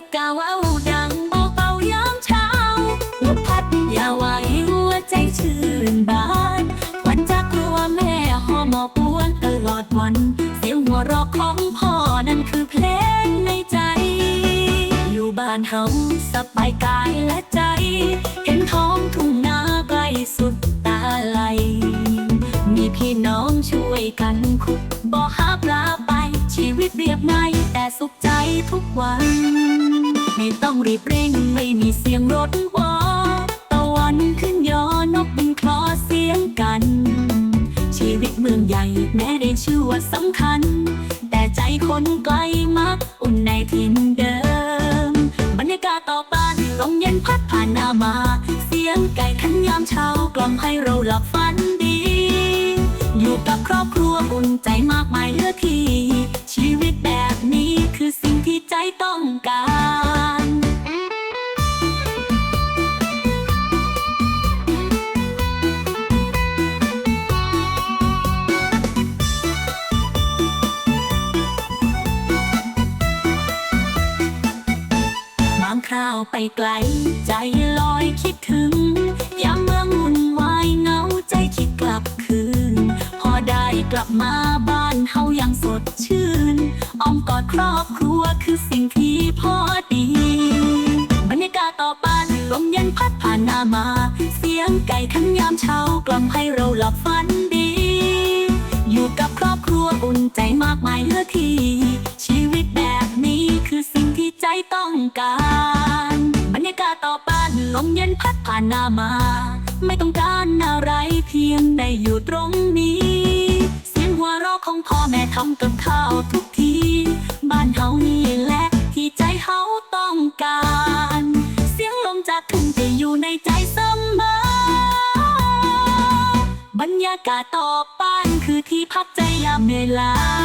กกาว่าวดังเบาเบายามเช้าลมพัดยาไหวหัวใจชื่นบานวัญจากครัวแม่หอมอปวนตลอดวัน เสียงหัวเราะของพ่อนั่นคือเพลงในใจ อยู่บ้านเฮาสบายกายและใจ เห็นท้องทุ่งนาใกล้สุดตาไหลมีพี่น้องช่วยกันขุดบ่อหาปลาไปชีวิตเรียบง่ายแต่สุขใจทุกวัน ไม่ต้องรีบเร่งไม่มีเสียงรถวอตะวันขึ้นยอนกบินคลอเสียงกัน ชีวิตเมืองใหญ่แม้ได้ชื่อว่าสำคัญ แต่ใจคนไกลมักอุ่นในถิ่นเดิม บรรยากาศต่อบ้านลมเย็นพัดผ่านหน้ามา เสียงไก่ขันยามเช้ากล่อมให้เราหลับฝันดี อยู่กับครอบครัวอุ่นใจมากมายเลือที่างคราวไปไกล ใจลอยคิดถึง ยามเมืองวุ่นวายเงาใจคิดกลับคืน พอได้กลับมาบ้านเฮายังสดชื่นอ้อมกอดครอบครัวคือสิ่งที่พอดี บรรยากาศต่อบ้านลมเย็นพัดผ่านหน้ามา เสียงไก่ขันยามเช้ากล่อมให้เราหลับฝันดี อยู่กับครอบครัวอุ่นใจมากมายเหลือทีชีวิตแบบนี้คือสิ่งที่ใจต้องการ ลมเย็นพัดผ่านหน้ามา ไม่ต้องการอะไรเพียงได้อยู่ตรงนี้ เสียงหัวเราะของพ่อแม่ทำกับข้าวทุกที บ้านเฮานี่แหละที่ใจเฮาต้องการ เสียงลมจากทุ่งจะอยู่ในใจเสมอบรรยากาศต่อบ้านคือที่พักใจยามเหนื่อยล้า